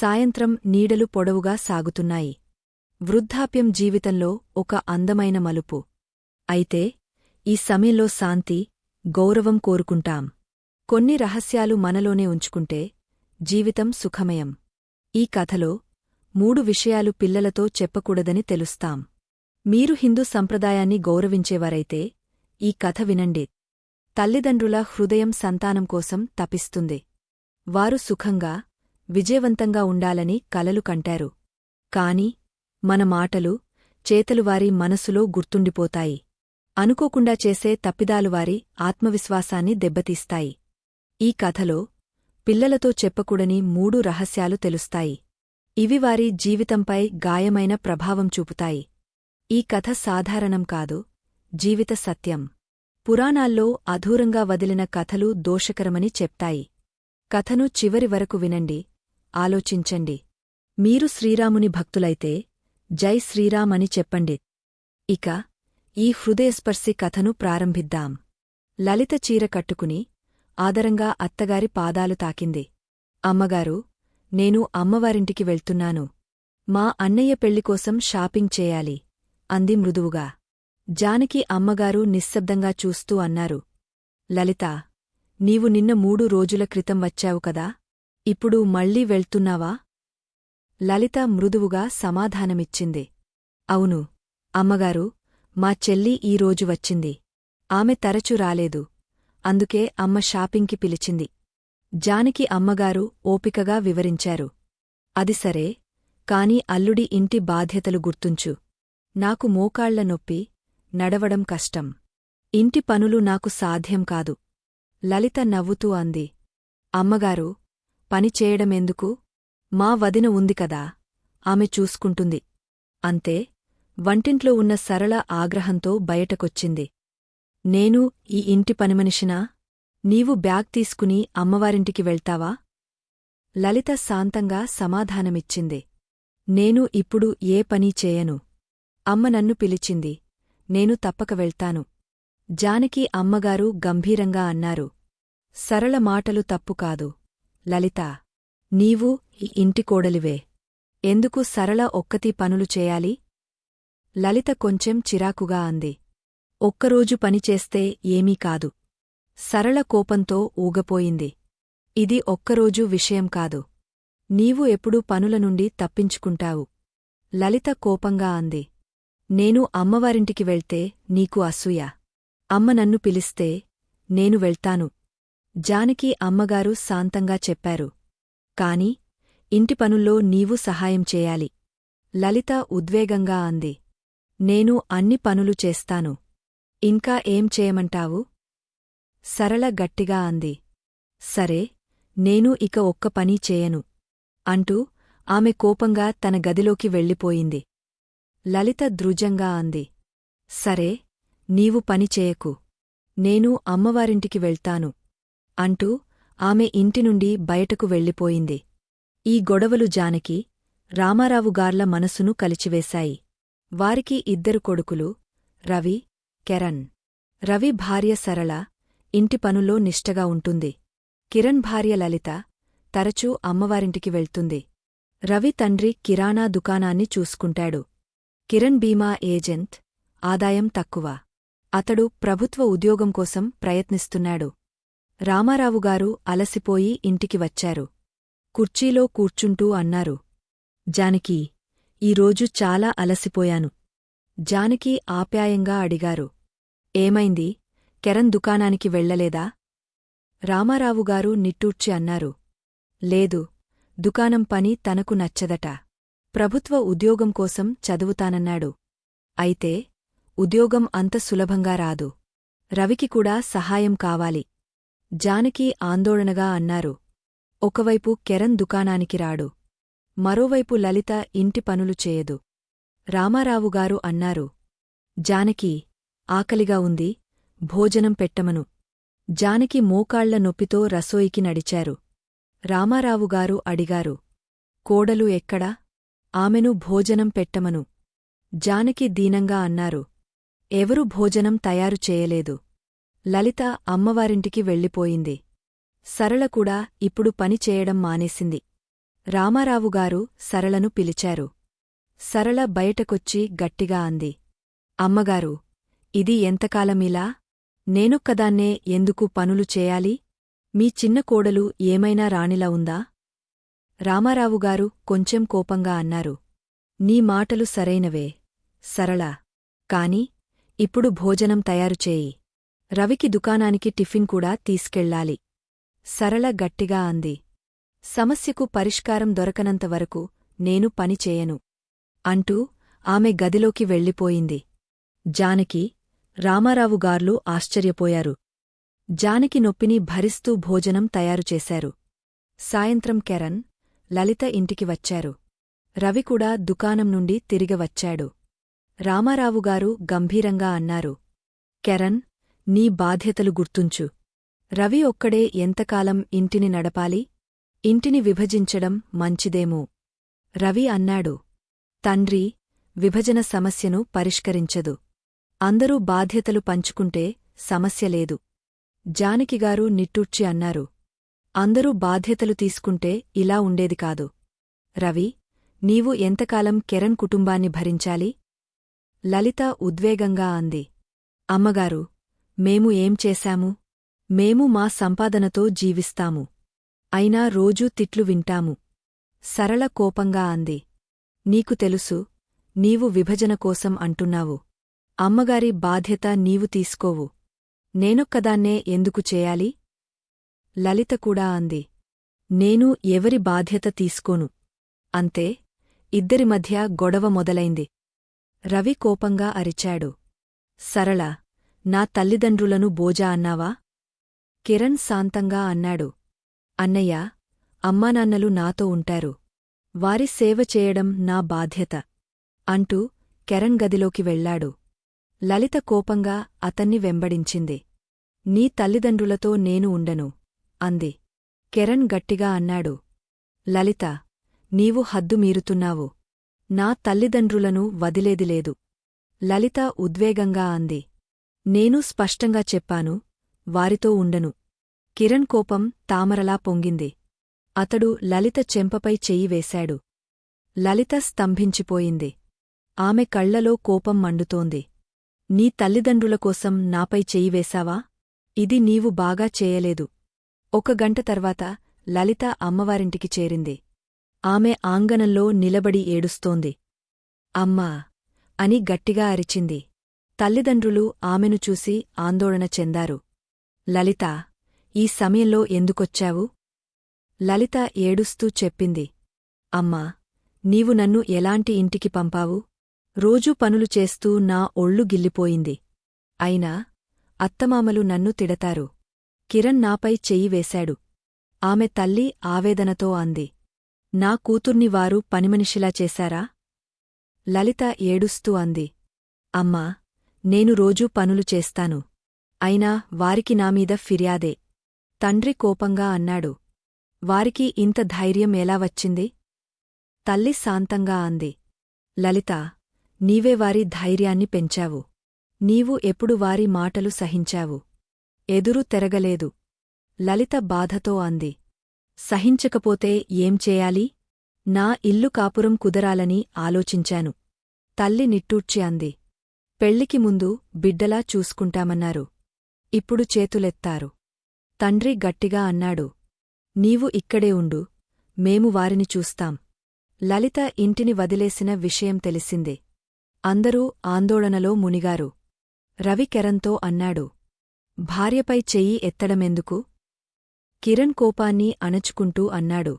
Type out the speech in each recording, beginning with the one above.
సాయంత్రం నీడలు పొడవుగా సాగుతున్నాయి. వృద్ధాప్యం జీవితంలో ఒక అందమైన మలుపు. అయితే ఈ సమయంలో శాంతి గౌరవం కోరుకుంటాం. కొన్ని రహస్యాలు మనలోనే ఉంచుకుంటే జీవితం సుఖమయం. ఈ కథలో మూడు విషయాలు పిల్లలతో చెప్పకూడదని తెలుస్తాం. మీరు హిందూ సంప్రదాయాన్ని గౌరవించేవారైతే ఈ కథ వినండి. తల్లిదండ్రుల హృదయం సంతానం కోసం తపిస్తుంది. వారు సుఖంగా విజయవంతంగా ఉండాలని కలలు కంటారు. కాని మన మాటలు చేతలు వారి మనసులో గుర్తుండిపోతాయి. అనుకోకుండా చేసే తప్పిదాలు వారి ఆత్మవిశ్వాసాన్ని దెబ్బతీస్తాయి. ఈ కథలో పిల్లలతో చెప్పకూడని మూడు రహస్యాలు తెలుస్తాయి. ఇవి వారి జీవితంపై గాయమైన ప్రభావం చూపుతాయి. ఈ కథ సాధారణం కాదు జీవిత సత్యం. పురాణాల్లో అధూరంగా వదిలిన కథలు దోషకరమని చెప్తాయి. కథను చివరి వరకు వినండి. ఆలోచించండి. మీరు శ్రీరాముని భక్తులైతే జై శ్రీరామ్ అని చెప్పండి. ఇక ఈ హృదయస్పర్శి కథను ప్రారంభిద్దాం. లలిత చీర కట్టుకుని ఆదరంగా అత్తగారి పాదాలు తాకింది. అమ్మగారు నేను అమ్మవారింటికి వెళ్తున్నాను. మా అన్నయ్య పెళ్ళికోసం షాపింగ్ చేయాలి అంది మృదువుగా. జానకి అమ్మగారు నిశ్శబ్దంగా చూస్తూ అన్నారు. లలిత నీవు నిన్న మూడు రోజుల క్రితం వచ్చావు కదా? ఇప్పుడు మళ్ళీ వెళ్తున్నావా? లలిత మృదువుగా సమాధానమిచ్చింది. అవును అమ్మగారు మా చెల్లి ఈరోజు వచ్చింది. ఆమె తరచు రాలేదు. అందుకే అమ్మ షాపింగ్కి పిలిచింది. జానికి అమ్మగారు ఓపికగా వివరించారు. అది సరే కాని అల్లుడి ఇంటి బాధ్యతలు గుర్తుంచు. నాకు మోకాళ్ళ నొప్పి నడవడం కష్టం. ఇంటి పనులు నాకు సాధ్యం కాదు. లలిత నవ్వుతూ అంది. అమ్మగారు పని చేయడమెందుకు? మా వదిన ఉంది కదా ఆమె చూసుకుంటుంది. అంతే వంటింట్లో ఉన్న సరళ ఆగ్రహంతో బయటకొచ్చింది. నేను ఈ ఇంటి పనిమనిషినా? నీవు బ్యాగ్ తీసుకుని అమ్మవారింటికి వెళ్తావా? లలిత శాంతంగా సమాధానమిచ్చింది. నేను ఇప్పుడు ఏ పనీ చేయను? అమ్మ నన్ను పిలిచింది. నేను తప్పక వెళ్తాను. జానకి అమ్మగారు గంభీరంగా అన్నారు. సరళ మాటలు తప్పు కాదు. లలిత నీవు ఈ ఇంటి కోడలివే. ఎందుకు సరళ ఒక్కతీ పనులు చేయాలి? లలిత కొంచెం చిరాకుగా అంది. ఒక్కరోజు పనిచేస్తే ఏమీ కాదు. సరళ కోపంతో ఊగపోయింది. ఇది ఒక్కరోజు విషయం కాదు. నీవు ఎప్పుడూ పనుల నుండి తప్పించుకుంటావు. లలిత కోపంగా అంది. నేను అమ్మవారింటికి వెళ్తే నీకు అసూయ. అమ్మ నన్ను పిలిస్తే నేను వెళ్తాను. జానకి అమ్మగారు శాంతంగా చెప్పారు. కాని ఇంటి పనుల్లో నీవు సహాయం చేయాలి. లలిత ఉద్వేగంగా అంది. నేను అన్ని పనులు చేస్తాను. ఇంకా ఏం చేయమంటావు? సరళ గట్టిగా అంది. సరే నేను ఇక ఒక్క పనీ చేయను. అంటూ ఆమె కోపంగా తన గదిలోకి వెళ్ళిపోయింది. లలిత ద్రుజంగా అంది. సరే నీవు పని చేయకు. నేను అమ్మవారింటికి వెళ్తాను. అంటూ ఆమె ఇంటి నుండి బయటకు వెళ్ళిపోయింది. ఈ గొడవలు జానకి రామారావుగార్ల మనసును కలిచివేశాయి. వారికి ఇద్దరు కొడుకులు రవి కెరణ్. రవి భార్య సరళ ఇంటి పనుల్లో నిష్టగా ఉంటుంది. కిరణ్ భార్య లలిత తరచూ అమ్మవారింటికి వెళ్తుంది. రవి తండ్రి కిరాణా దుకాణాన్ని చూసుకుంటాడు. కిరణ్ బీమా ఏజెంట్ ఆదాయం తక్కువ. అతడు ప్రభుత్వ ఉద్యోగం కోసం ప్రయత్నిస్తున్నాడు. రామారావుగారు అలసిపోయి ఇంటికి వచ్చారు. కుర్చీలో కూర్చుంటూ అన్నారు. జానకి ఈరోజు చాలా అలసిపోయాను. జానకి ఆప్యాయంగా అడిగారు. ఏమైంది? కెరన్ దుకాణానికి వెళ్ళలేదా రామారావుగారు నిట్టూర్చి అన్నారు. లేదు దుకాణం పని తనకు నచ్చదట. ప్రభుత్వ ఉద్యోగం కోసం చదువుతానన్నాడు. అయితే ఉద్యోగం అంత సులభంగా రాదు. రవికి కూడా సహాయం కావాలి. జానకి ఆందోళనగా అన్నారు. ఒకవైపు కెరన్ దుకాణానికి రాడు. మరోవైపు లలిత ఇంటి పనులు చేయదు. రామారావుగారు అన్నారు. జానకి ఆకలిగా ఉంది. భోజనం పెట్టమను. జానకి మోకాళ్ళ నొప్పితో రసోయికి నడిచారు. రామారావుగారు అడిగారు. కోడలు ఎక్కడా? ఆమెను భోజనం పెట్టమను. జానకి దీనంగా అన్నారు. ఎవరు భోజనం తయారు చేయలేదు. లలిత అమ్మవారింటికి వెళ్ళిపోయింది. సరళ కూడా ఇప్పుడు పని చేయడం మానేసింది. రామారావుగారు సరళను పిలిచారు. సరళ బయటకొచ్చి గట్టిగా అంది. అమ్మగారు ఇది ఎంతకాలమిలా? నేనొక్కదాన్నే ఎందుకు పనులు చేయాలి? మీ చిన్న కోడలు ఏమైనా రాణిలా ఉందా? రామారావుగారు కొంచెం కోపంగా అన్నారు. నీ మాటలు సరైనవే సరళ. కాని ఇప్పుడు భోజనం తయారుచేయి రవికి దుకాణానికి టిఫిన్ కూడా తీసుకెళ్ళాలి. సరళ గట్టిగా అంది. సమస్యకు పరిష్కారం దొరకనంతవరకు నేను పని చేయను. అంటూ ఆమె గదిలోకి వెళ్ళిపోయింది. జానకి రామారావుగార్లు ఆశ్చర్యపోయారు. జానకి నొప్పిని భరిస్తూ భోజనం తయారుచేశారు సాయంత్రం కెరన్ లలిత ఇంటికి వచ్చారు. రవి కూడా దుకాణం నుండి తిరిగి వచ్చాడు. రామారావుగారు గంభీరంగా అన్నారు. కెరన్ నీ బాధ్యతలు గుర్తుంచు. రవి ఒక్కడే ఎంతకాలం ఇంటిని నడపాలి? ఇంటిని విభజించడం మంచిదేమో. రవి అన్నాడు. తండ్రి విభజన సమస్యను పరిష్కరించదు. అందరూ బాధ్యతలు పంచుకుంటే సమస్యలేదు జానకిగారు నిట్టూర్చి అన్నారు. అందరూ బాధ్యతలు తీసుకుంటే ఇలా ఉండేది కాదు. రవి నీవు ఎంతకాలం కెరణ్ కుటుంబాన్ని భరించాలి? లలిత ఉద్వేగంగా అంది. అమ్మగారు మేము ఏం చేశాము? మేము మా సంపాదనతో జీవిస్తాము. అయినా రోజూ తిట్లు వింటాము. సరళ కోపంగా అంది. నీకు తెలుసు నీవు విభజన కోసం అంటున్నావు. అమ్మగారి బాధ్యత నీవు తీసుకోవు. నేనొక్కదాన్నే ఎందుకు చేయాలి? లలిత కూడా అంది. నేను ఎవరి బాధ్యత తీసుకోను. అంతే ఇద్దరి మధ్య గొడవ మొదలైంది. రవి కోపంగా అరిచాడు. సరళ నా తల్లిదండ్రులను బోజా అన్నావా? కిరణ్ శాంతంగా అన్నాడు. అన్నయ్యా అమ్మానాన్నలు నాతో ఉంటారు. వారి సేవ చేయడం నా బాధ్యత అంటూ కెరణ్ గదిలోకి వెళ్ళాడు లలిత కోపంగా అతన్ని వెంబడించింది. నీ తల్లిదండ్రులతో నేను ఉండను అంది. కెరణ్ గట్టిగా అన్నాడు. లలిత నీవు హద్దు మీరుతున్నావు. నా తల్లిదండ్రులను వదిలేదిలేదు లలిత ఉద్వేగంగా అంది. నేను స్పష్టంగా చెప్పాను వారితో ఉండను. కిరణ్ కోపం తామరలా పొంగింది. అతడు లలిత చెంపపై చెయ్యి వేశాడు. లలిత స్తంభించిపోయింది. ఆమె కళ్ళలో కోపం మండుతోంది. నీ తల్లిదండ్రుల కోసం నాపై చెయ్యి వేశావా? ఇది నీవు బాగా చేయలేదు. ఒక గంట తర్వాత లలిత అమ్మవారింటికి చేరింది. ఆమె ఆంగనంలో నిలబడి ఏడుస్తోంది. అమ్మా! అని గట్టిగా అరిచింది. తల్లిదండ్రులు ఆమెను చూసి ఆందోళన చెందారు. లలిత ఈ సమయంలో ఎందుకొచ్చావు? లలిత ఏడుస్తూ చెప్పింది. అమ్మా నీవు నన్ను ఎలాంటి ఇంటికి పంపావు? రోజూ పనులు చేస్తూ నా ఒళ్ళు గిల్లిపోయింది. అయినా అత్తమామలు నన్ను తిడతారు. కిరణ్ నాపై చెయ్యి వేశాడు. ఆమె తల్లి ఆవేదనతో అంది. నా కూతుర్ని వారు పనిమనిషిలా చేశారా? లలిత ఏడుస్తూ అంది. అమ్మా నేను రోజూ పనులు చేస్తాను. అయినా వారికి నామీద ఫిర్యాదే. తండ్రి కోపంగా అన్నాడు. వారికి ఇంత ధైర్యం ఎలా వచ్చింది? తల్లి శాంతంగా అంది. లలిత నీవే వారి ధైర్యాన్ని పెంచావు. నీవు ఎప్పుడు వారి మాటలు సహించావు. ఎదురు తెరగలేదు. లలిత బాధతో అంది. సహించకపోతే ఏం చేయాలి? నా ఇల్లు కాపురం కుదరాలని ఆలోచించాను. తల్లి నిట్టూర్చి అంది. పెళ్ళికి ముందు బిడ్డలా చూసుకుంటామన్నారు. ఇప్పుడు చేతులెత్తారు. తండ్రి గట్టిగా అన్నాడు. నీవు ఇక్కడే ఉండు. మేము వారిని చూస్తాం. లలిత ఇంటిని వదిలేసిన విషయం తెలిసిందే. అందరూ ఆందోళనలో మునిగారు. రవి అన్నాడు. భార్యపై చెయ్యి ఎత్తడమెందుకు? కిరణ్ కోపాన్ని అణచుకుంటూ అన్నాడు.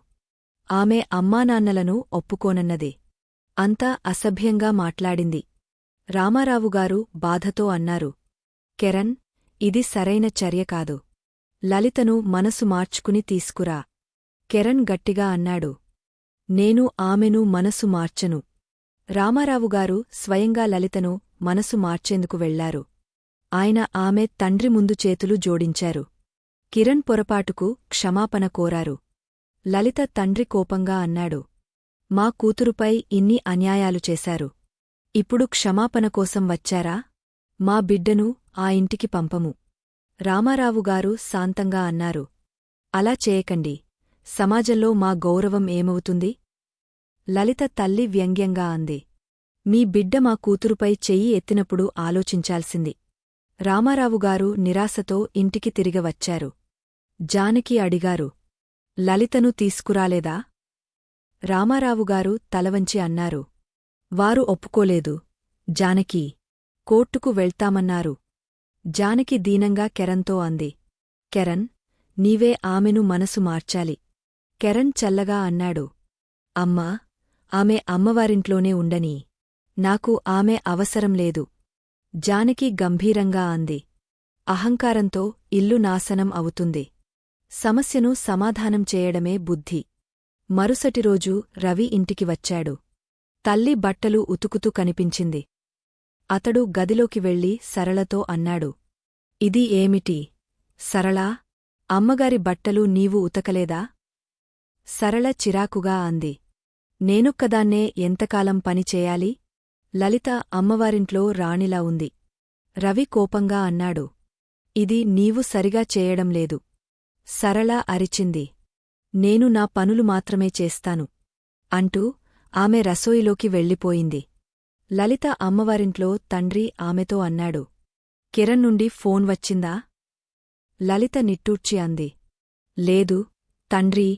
ఆమె అమ్మానాన్నలను ఒప్పుకోనన్నదే. అంతా అసభ్యంగా మాట్లాడింది. రామారావుగారు బాధతో అన్నారు కెరణ్ ఇది సరైన చర్య కాదు. లలితను మనసు మార్చుకుని తీసుకురా కెరణ్ గట్టిగా అన్నాడు నేను ఆమెను మనసు మార్చను రామారావుగారు స్వయంగా లలితను మనసు మార్చేందుకు వెళ్ళారు. ఆయన ఆమె తండ్రి ముందు చేతులు జోడించారు. కిరణ్ పొరపాటుకు క్షమాపణ కోరారు. లలిత తండ్రి కోపంగా అన్నాడు మా కూతురుపై ఇన్ని అన్యాయాలు చేశారు. ఇప్పుడు క్షమాపణ కోసం వచ్చారా? మా బిడ్డను ఆ ఇంటికి పంపము. రామారావుగారు శాంతంగా అన్నారు. అలా చేయకండి. సమాజంలో మా గౌరవం ఏమవుతుంది? లలిత తల్లి వ్యంగ్యంగా అంది. మీ బిడ్డ మా కూతురుపై చెయ్యి ఎత్తినప్పుడు ఆలోచించాల్సింది. రామారావుగారు నిరాశతో ఇంటికి తిరిగవచ్చారు జానకి అడిగారు. లలితను తీసుకురాలేదా? రామారావుగారు తలవంచి అన్నారు. వారు ఒప్పుకోలేదు. జానకి కోర్టుకు వెళ్తామన్నారు. జానకి దీనంగా కెరన్తో అంది. కెరన్ నీవే ఆమెను మనసు మార్చాలి. కెరన్ చల్లగా అన్నాడు. అమ్మా ఆమె అమ్మవారింట్లోనే ఉండనీ. నాకు ఆమె అవసరం లేదు. జానకి గంభీరంగా అంది. అహంకారంతో ఇల్లు నాశనం అవుతుంది. సమస్యను సమాధానం చేయడమే బుద్ధి. మరుసటి రోజు రవి ఇంటికి వచ్చాడు. తల్లి బట్టలు ఉతుకుతూ కనిపించింది. అతడు గదిలోకి వెళ్ళి సరళతో అన్నాడు ఇది ఏమిటి? సరళా అమ్మగారి బట్టలు నీవు ఉతకలేదా సరళ చిరాకుగా అంది నేనొక్కదాన్నే ఎంతకాలం పని చేయాలి లలిత అమ్మవారింట్లో రాణిలా ఉంది. రవి కోపంగా అన్నాడు ఇది నీవు సరిగా చేయడం లేదు. సరళ అరిచింది నేను నా పనులు మాత్రమే చేస్తాను అంటూ ఆమె రసోయిలోకి వెళ్ళిపోయింది. లలిత అమ్మవారింట్లో తండ్రి ఆమెతో అన్నాడు కిరణ్ నుండి ఫోన్ వచ్చిందా? లలిత నిట్టూర్చి అంది లేదు తండ్రి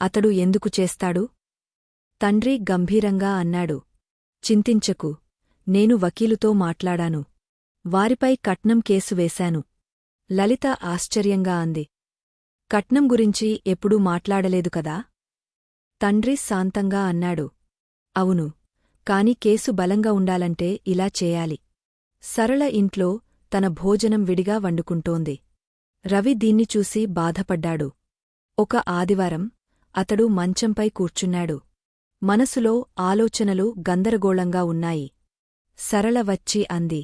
అతడు ఎందుకు చేస్తాడు? తండ్రి గంభీరంగా అన్నాడు చింతించకు నేను వకీలుతో మాట్లాడాను వారిపై కట్నం కేసు వేశాను. లలిత ఆశ్చర్యంగా అంది కట్నం గురించి ఎప్పుడూ మాట్లాడలేదు కదా? తండ్రి శాంతంగా అన్నాడు అవును. కాని కేసు బలంగా ఉండాలంటే ఇలా చేయాలి. సరళ ఇంట్లో తన భోజనం విడిగా వండుకుంటోంది. రవి దీన్ని చూసి బాధపడ్డాడు. ఒక ఆదివారం అతడు మంచంపై కూర్చున్నాడు. మనసులో ఆలోచనలు గందరగోళంగా ఉన్నాయి. సరళ వచ్చి అంది.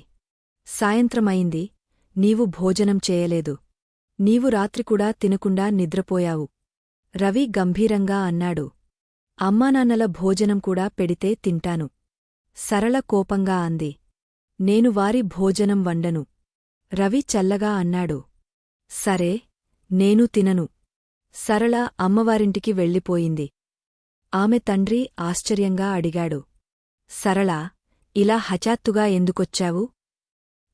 సాయంత్రమైంది. నీవు భోజనం చేయలేదు. నీవు రాత్రికూడా తినకుండా నిద్రపోయావు. రవి గంభీరంగా అన్నాడు. అమ్మానాన్నల భోజనం కూడా పెడితే తింటాను. సరళ కోపంగా అంది. నేను వారి భోజనం వండను. రవి చల్లగా అన్నాడు. సరే నేను తినను. సరళ అమ్మవారింటికి వెళ్ళిపోయింది. ఆమె తండ్రి ఆశ్చర్యంగా అడిగాడు. సరళ ఇలా హఠాత్తుగా ఎందుకొచ్చావు?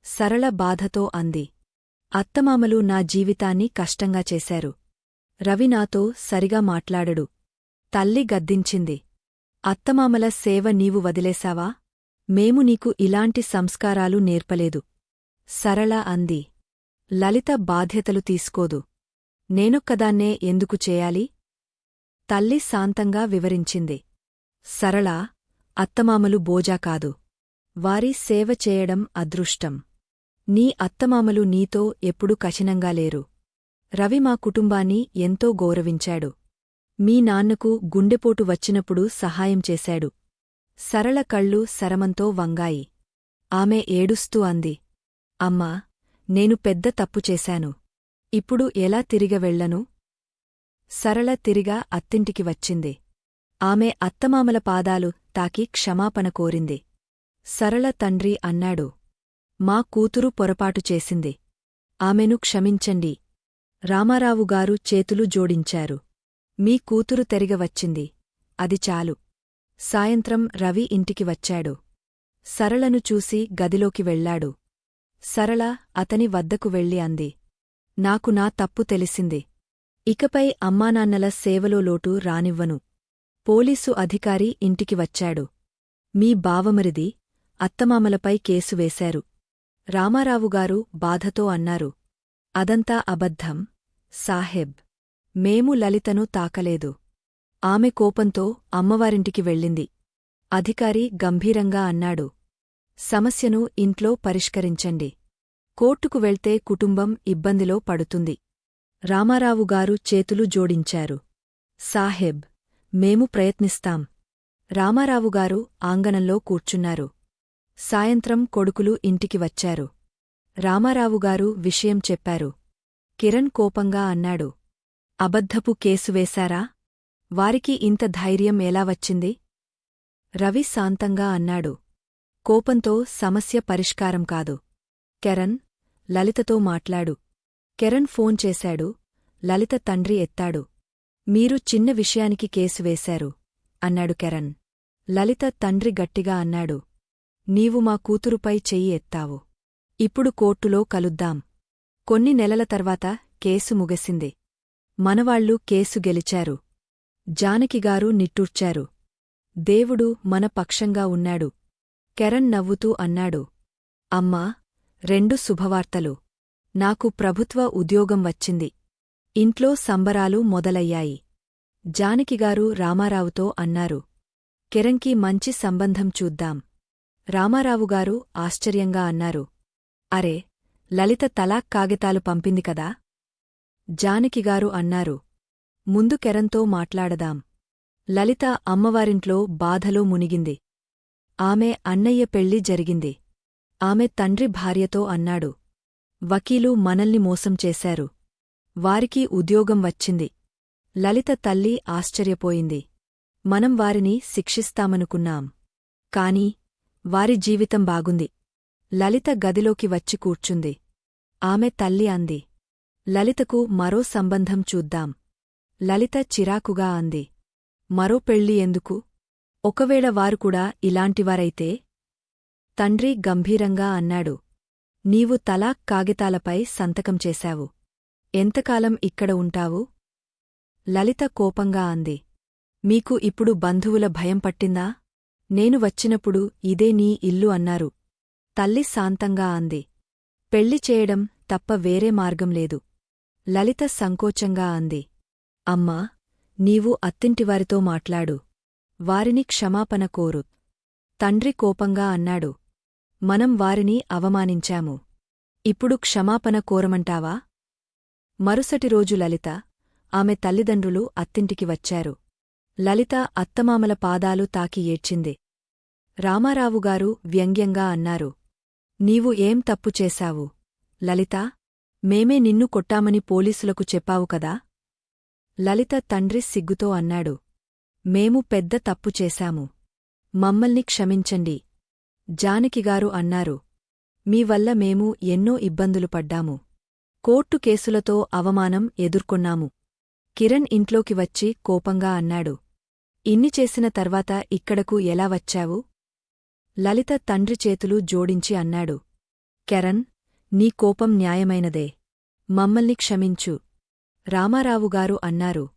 సరళ బాధతో అంది. అత్తమామలు నా జీవితాన్ని కష్టంగా చేశారు. రవి నాతో సరిగా మాట్లాడడు. తల్లి గద్దించింది. అత్తమామల సేవ నీవు వదిలేశావా? మేము నీకు ఇలాంటి సంస్కారాలు నేర్పలేదు. సరళ అంది. లలిత బాధ్యతలు తీసుకోదు. నేనొక్కదాన్నే ఎందుకు చేయాలి? తల్లి శాంతంగా వివరించింది. సరళ అత్తమామలు బోజా కాదు. వారి సేవ చేయడం అదృష్టం. నీ అత్తమామలు నీతో ఎప్పుడు కఠినంగా లేరు. రవి మా కుటుంబాన్ని ఎంతో గౌరవించాడు. మీ నాన్నకు గుండెపోటు వచ్చినప్పుడు సహాయం చేశాడు. సరళ కళ్ళు శరమంతో వంగాయి. ఆమె ఏడుస్తూ అంది. అమ్మా నేను పెద్ద తప్పు చేశాను. ఇప్పుడు ఎలా తిరిగవెళ్ళను సరళ తిరిగా అత్తింటికి వచ్చింది. ఆమె అత్తమామల పాదాలు తాకి క్షమాపణ కోరింది. సరళ తండ్రి అన్నాడు. మా కూతురు పొరపాటు చేసింది. ఆమెను క్షమించండి. రామారావుగారు చేతులు జోడించారు. మీ కూతురు తెరిగవచ్చింది అది చాలు. సాయంత్రం రవి ఇంటికి వచ్చాడు. సరళను చూసి గదిలోకి వెళ్ళాడు సరళ అతని వద్దకు వెళ్ళి అంది. నాకు నా తప్పు తెలిసింది. ఇకపై అమ్మానాన్నల సేవలో లోటు రానివ్వను. పోలీసు అధికారి ఇంటికి వచ్చాడు. మీ బావమరిది అత్తమామలపై కేసు వేశారు. రామారావుగారు బాధతో అన్నారు. అదంతా అబద్ధం. సాహెబ్ మేము లలితను తాకలేదు. ఆమె కోపంతో అమ్మవారింటికి వెళ్ళింది. అధికారి గంభీరంగా అన్నాడు. సమస్యను ఇంట్లో పరిష్కరించండి. కోర్టుకు వెళ్తే కుటుంబం ఇబ్బందిలో పడుతుంది. రామారావుగారు చేతులు జోడించారు. సాహెబ్ మేము ప్రయత్నిస్తాం. రామారావుగారు ఆంగణంలో కూర్చున్నారు. సాయంత్రం కొడుకులు ఇంటికి వచ్చారు. రామారావుగారు విషయం చెప్పారు. కిరణ్ కోపంగా అన్నాడు. అబద్ధపు కేసు వేశారా? వారికి ఇంత ధైర్యం ఎలా వచ్చింది? రవి శాంతంగా అన్నాడు. కోపంతో సమస్య పరిష్కారం కాదు. కెరణ్ లలితతో మాట్లాడు. కెరణ్ ఫోన్ చేశాడు. లలిత తండ్రి ఎత్తాడు. మీరు చిన్న విషయానికి కేసు వేశారు అన్నాడు కెరణ్ లలిత తండ్రి గట్టిగా అన్నాడు. నీవు మా కూతురుపై చెయ్యి ఎత్తావు. ఇప్పుడు కోర్టులో కలుద్దాం. కొన్ని నెలల తర్వాత కేసు ముగిసింది. మనవాళ్ళు కేసు గెలిచారు. జానకిగారు నిట్టూర్చారు. దేవుడు మన పక్షంగా ఉన్నాడు. కెరణ్ నవ్వుతూ అన్నాడు. అమ్మా రెండు శుభవార్తలు. నాకు ప్రభుత్వ ఉద్యోగం వచ్చింది. ఇంట్లో సంబరాలు మొదలయ్యాయి. జానకిగారు రామారావుతో అన్నారు. కిరణ్కి మంచి సంబంధం చూద్దాం. రామారావుగారు ఆశ్చర్యంగా అన్నారు. అరే లలిత తలాక్ కాగితాలు పంపింది కదా? జానకిగారు అన్నారు. ముందు కెరంతో మాట్లాడదాం. లలిత అమ్మవారింట్లో బాధలో మునిగింది. ఆమె అన్నయ్య పెళ్ళి జరిగింది. ఆమె తండ్రి భార్యతో అన్నాడు. వకీలు మనల్ని మోసం చేశారు. వారికి ఉద్యోగం వచ్చింది. లలిత తల్లి ఆశ్చర్యపోయింది. మనం వారిని శిక్షిస్తామనుకున్నాం. కాని వారి జీవితం బాగుంది. లలిత గదిలోకి వచ్చి కూర్చుంది. ఆమె తల్లి అంది. లలితకు మరో సంబంధం చూద్దాం. లలిత చిరాకుగా అంది. మరో పెళ్ళి ఎందుకు? ఒకవేళ వారు కూడా ఇలాంటివారైతే? తండ్రి గంభీరంగా అన్నాడు. నీవు తలాక్ కాగితాలపై సంతకం చేశావు. ఎంతకాలం ఇక్కడ ఉంటావు? లలిత కోపంగా అంది. మీకు ఇప్పుడు బంధువుల భయం పట్టిందా? నేను వచ్చినప్పుడు ఇదే నీ ఇల్లు అన్నారు. తల్లి శాంతంగా అంది. పెళ్ళి చేయడం తప్ప వేరే మార్గం లేదు. లలిత సంకోచంగా అంది. అమ్మా నీవు అత్తింటివారితో మాట్లాడు. వారిని క్షమాపణ కోరు. తండ్రి కోపంగా అన్నాడు. మనం వారిని అవమానించాము. ఇప్పుడు క్షమాపణ కోరమంటావా? మరుసటి రోజు లలిత ఆమె తల్లిదండ్రులు అత్తింటికి వచ్చారు. లలిత అత్తమామల పాదాలు తాకి ఏడ్చింది. రామారావుగారు వ్యంగ్యంగా అన్నారు. నీవు ఏం తప్పు చేశావు? లలితా మేమే నిన్ను కొట్టామని పోలీసులకు చెప్పావు కదా? లలిత తండ్రి సిగ్గుతో అన్నాడు. మేము పెద్ద తప్పు చేశాము. మమ్మల్ని క్షమించండి. జానకిగారు అన్నారు. మీ వల్ల మేము ఎన్నో ఇబ్బందులు పడ్డాము. కోర్టు కేసులతో అవమానం ఎదుర్కొన్నాము. కిరణ్ ఇంట్లోకి వచ్చి కోపంగా అన్నాడు. ఇన్ని చేసిన తర్వాత ఇక్కడకు ఎలా వచ్చావు? లలిత తండ్రి చేతులు జోడించి అన్నాడు. కెరణ్ నీ కోపం న్యాయమైనదే. మమ్మల్ని క్షమించు. రామారావుగారు అన్నారు.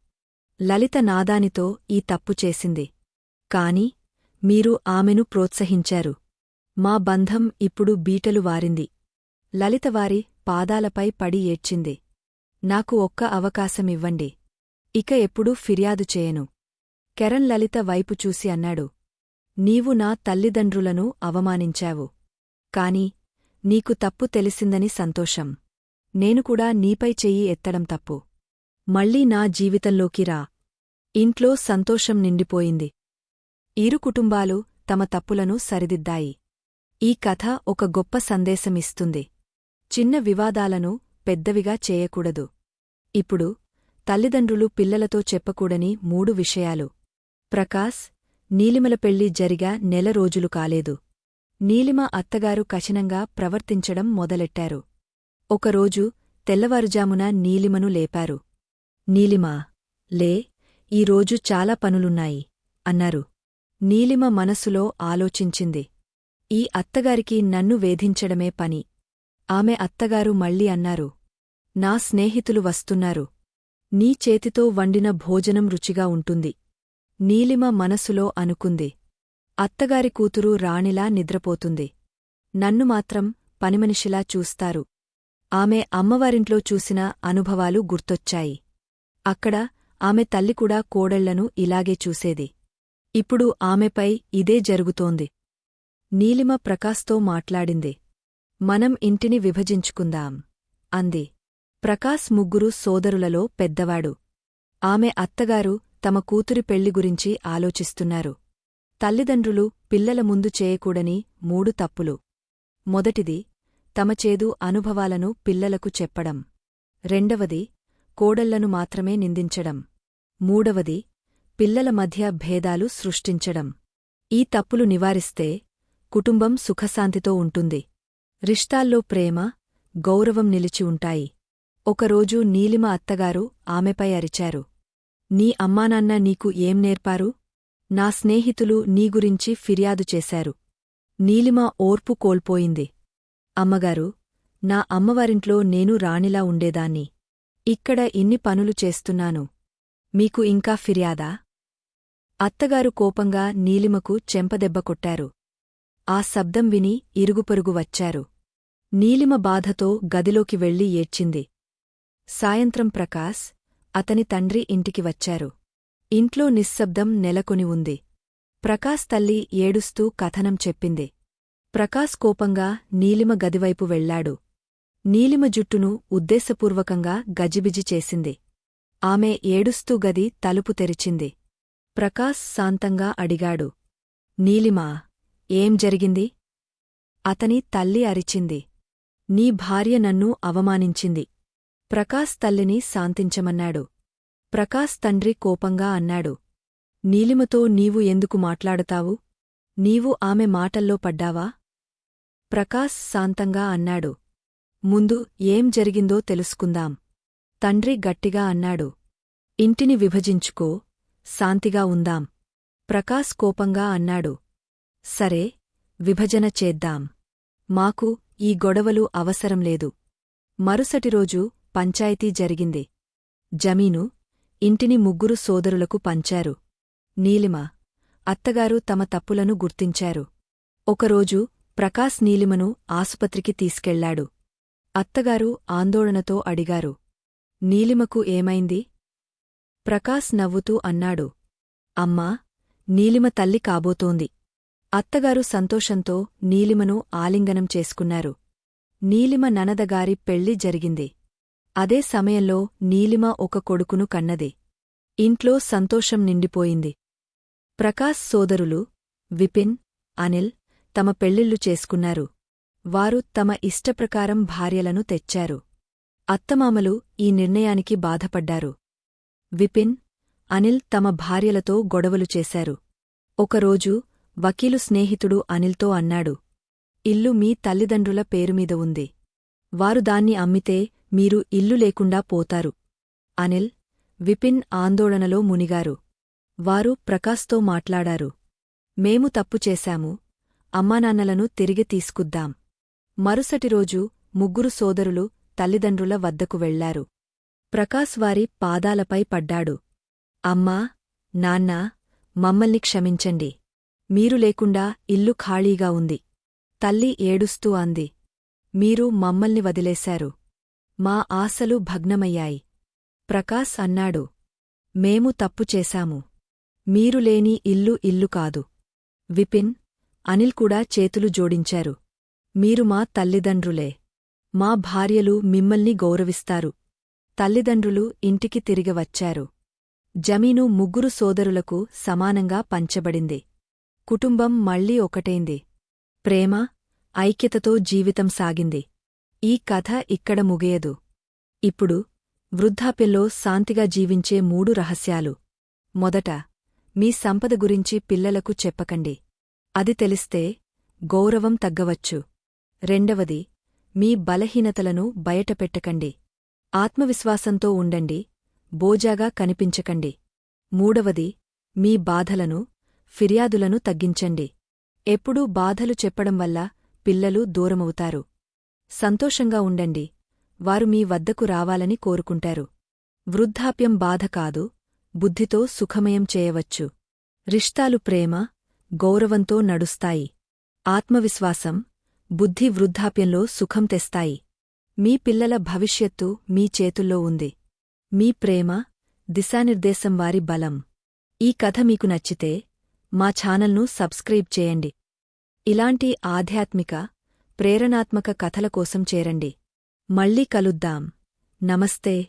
లలిత నాదానితో ఈ తప్పు చేసింది. కాని మీరు ఆమెను ప్రోత్సహించారు. మా బంధం ఇప్పుడు బీటలు వారింది. లలితవారి పాదాలపై పడి ఏడ్చింది. నాకు ఒక్క అవకాశమివ్వండి ఇక ఎప్పుడూ ఫిర్యాదు చేయను. కెరణ్ లలిత వైపు చూసి అన్నాడు. నీవు నా తల్లిదండ్రులను అవమానించావు. కాని నీకు తప్పు తెలిసిందని సంతోషం. నేను కూడా నీపై చెయ్యి ఎత్తడం తప్పు. మళ్ళీ నా జీవితంలోకి రా. ఇంట్లో సంతోషం నిండిపోయింది. ఇరు కుటుంబాలు తమ తప్పులను సరిదిద్దాయి. ఈ కథ ఒక గొప్ప సందేశమిస్తుంది. చిన్న వివాదాలను పెద్దవిగా చేయకూడదు. ఇప్పుడు తల్లిదండ్రులు పిల్లలతో చెప్పకూడని మూడు విషయాలు. ప్రకాశ్ నీలిమల పెళ్ళి జరిగా నెల రోజులు కాలేదు. నీలిమ అత్తగారు కఠినంగా ప్రవర్తించడం మొదలెట్టారు. ఒకరోజు తెల్లవారుజామున నీలిమను లేపారు. నీలిమా లే ఈరోజు చాలా పనులున్నాయి అన్నారు. నీలిమ మనసులో ఆలోచించింది. ఈ అత్తగారికి నన్ను వేధించడమే పని. ఆమె అత్తగారు మళ్ళీ అన్నారు. నా స్నేహితులు వస్తున్నారు. నీ చేతితో వండిన భోజనం రుచిగా ఉంటుంది. నీలిమ మనసులో అనుకుంది. అత్తగారి కూతురు రాణిలా నిద్రపోతుంది. నన్ను మాత్రం పనిమనిషిలా చూస్తారు. ఆమె అమ్మవారింట్లో చూసిన అనుభవాలు గుర్తొచ్చాయి. అక్కడ ఆమె తల్లికూడా కోడళ్ళను ఇలాగే చూసేది. ఇప్పుడు ఆమెపై ఇదే జరుగుతోంది. నీలిమ ప్రకాశ్తో మాట్లాడింది. మనం ఇంటిని విభజించుకుందాం. అంది. ప్రకాశ్ ముగ్గురు సోదరులలో పెద్దవాడు. ఆమె అత్తగారు తమ కూతురి పెళ్ళి గురించి ఆలోచిస్తున్నారు. తల్లిదండ్రులు పిల్లల ముందు చేయకూడని మూడు తప్పులు. మొదటిది తమ చేదు అనుభవాలను పిల్లలకు చెప్పడం. రెండవది కోడళ్ళను మాత్రమే నిందించడం. మూడవది పిల్లల మధ్య భేదాలు సృష్టించడం. ఈ తప్పులు నివారిస్తే కుటుంబం సుఖశాంతితో ఉంటుంది. రిష్టాల్లో ప్రేమ గౌరవం నిలిచి ఉంటాయి. ఒకరోజు నీలిమ అత్తగారు ఆమెపై అరిచారు. నీ అమ్మానాన్న నీకు ఏం నేర్పారు? నా స్నేహితులు నీ గురించి ఫిర్యాదు చేశారు. నీలిమ ఓర్పు కోల్పోయింది. అమ్మగారు నా అమ్మవారింట్లో నేను రాణిలా ఉండేదాన్ని. ఇక్కడ ఇన్ని పనులు చేస్తున్నాను. మీకు ఇంకా ఫిర్యాదా? అత్తగారు కోపంగా నీలిమకు చెంపదెబ్బ కొట్టారు. ఆ శబ్దం విని ఇరుగుపొరుగు వచ్చారు. నీలిమ బాధతో గదిలోకి వెళ్ళి ఏడ్చింది. సాయంత్రం ప్రకాశ్ అతని తండ్రి ఇంటికి వచ్చారు. ఇంట్లో నిశ్శబ్దం నెలకొని ఉంది. ప్రకాశ్ తల్లి ఏడుస్తూ కథనం చెప్పింది. ప్రకాశ్ కోపంగా నీలిమ గదివైపు వెళ్ళాడు నీలిమ జుట్టును ఉద్దేశపూర్వకంగా గజిబిజి చేసింది. ఆమె ఏడుస్తూ గది తలుపు తెరిచింది. ప్రకాశ్ శాంతంగా అడిగాడు. నీలిమా ఏం జరిగింది? అతని తల్లి అరిచింది. నీ భార్య నన్ను అవమానించింది. ప్రకాశ్ తల్లిని శాంతించమన్నాడు. ప్రకాశ్ తండ్రి కోపంగా అన్నాడు. నీలిమతో నీవు ఎందుకు మాట్లాడతావు? నీవు ఆమె మాటల్లో పడ్డావా? ప్రకాశ్ శాంతంగా అన్నాడు. ముందు ఏం జరిగిందో తెలుసుకుందాం. తండ్రి గట్టిగా అన్నాడు. ఇంటిని విభజించుకో శాంతిగా ఉందాం. ప్రకాశ్ కోపంగా అన్నాడు. సరే విభజన చేద్దాం. మాకు ఈ గొడవలు అవసరం లేదు. మరుసటి రోజు పంచాయతీ జరిగింది. జమీను ఇంటిని ముగ్గురు సోదరులకు పంచారు. నీలిమ అత్తగారు తమ తప్పులను గుర్తించారు. ఒకరోజు ప్రకాశ్ నీలిమను ఆసుపత్రికి తీసుకెళ్ళాడు. అత్తగారు ఆందోళనతో అడిగారు నీలిమకు ఏమైంది? ప్రకాశ్ నవ్వుతూ అన్నాడు అమ్మా నీలిమ తల్లి కాబోతోంది. అత్తగారు సంతోషంతో నీలిమను ఆలింగనం చేసుకున్నారు. నీలిమ ననదగారి పెళ్ళి జరిగింది. అదే సమయంలో నీలిమ ఒక కొడుకును కన్నది. ఇంట్లో సంతోషం నిండిపోయింది. ప్రకాశ్ సోదరులు విపిన్ అనిల్ తమ పెళ్ళిళ్ళు చేసుకున్నారు. వారు తమ ఇష్టప్రకారం భార్యలను తెచ్చారు. అత్తమామలు ఈ నిర్ణయానికి బాధపడ్డారు. విపిన్ అనిల్ తమ భార్యలతో గొడవలు చేశారు. ఒకరోజు వకీలు స్నేహితుడు అనిల్తో అన్నాడు ఇల్లు మీ తల్లిదండ్రుల పేరుమీద ఉంది. వారు దాన్ని అమ్మితే మీరు ఇల్లు లేకుండా పోతారు. అనిల్ విపిన్ ఆందోళనలో మునిగారు. వారు ప్రకాశ్తో మాట్లాడారు. మేము తప్పు చేశాము. అమ్మానాన్నలను తిరిగి తీసుకుద్దాం. మరుసటి రోజు ముగ్గురు సోదరులు తల్లిదండ్రుల వద్దకు వెళ్ళారు. ప్రకాశ్ వారి పాదాలపై పడ్డాడు. అమ్మా నాన్నా మమ్మల్ని క్షమించండి. మీరు లేకుండా ఇల్లు ఖాళీగా ఉంది. తల్లి ఏడుస్తూ అంది. మీరు మమ్మల్ని వదిలేశారు. మా ఆశలు భగ్నమయ్యాయి. ప్రకాశ్ అన్నాడు. మేము తప్పు చేశాము. మీరు లేని ఇల్లు ఇల్లు కాదు. విపిన్ అనిల్ కూడా చేతులు జోడించారు. మీరు మా తల్లిదండ్రులే. మా భార్యలు మిమ్మల్ని గౌరవిస్తారు. తల్లిదండ్రులు ఇంటికి తిరిగి వచ్చారు. జమీను ముగ్గురు సోదరులకు సమానంగా పంచబడింది. కుటుంబం మళ్ళీ ఒకటైంది. ప్రేమ ఐక్యతతో జీవితం సాగింది. ఈ కథ ఇక్కడ ముగియదు. ఇప్పుడు వృద్ధాప్యంలో శాంతిగా జీవించే మూడు రహస్యాలు. మొదట మీ సంపద గురించి పిల్లలకు చెప్పకండి. అది తెలిస్తే గౌరవం తగ్గవచ్చు. రెండవది మీ బలహీనతలను బయటపెట్టకండి. ఆత్మవిశ్వాసంతో ఉండండి బోజాగా కనిపించకండి. మూడవది మీ బాధలను ఫిర్యాదులను తగ్గించండి. ఎప్పుడూ బాధలు చెప్పడం వల్ల పిల్లలు దూరమవుతారు. సంతోషంగా ఉండండి. వారు మీ వద్దకు రావాలని కోరుకుంటారు. వృద్ధాప్యం బాధ కాదు బుద్ధితో సుఖమయం చేయవచ్చు. రిష్తాలు ప్రేమ గౌరవంతో నడుస్తాయి. ఆత్మవిశ్వాసం బుద్ధి వృద్ధాప్యంలో సుఖం తెస్తాయి. మీ పిల్లల భవిష్యత్తు మీ చేతుల్లో ఉంది. మీ ప్రేమ దిశానిర్దేశం వారి బలం. ఈ కథ మీకు నచ్చితే మా ఛానల్ను సబ్స్క్రైబ్ చేయండి. ఇలాంటి ఆధ్యాత్మిక ప్రేరణాత్మక కథల కోసం చేరండి. మళ్ళీ కలుద్దాం. నమస్తే.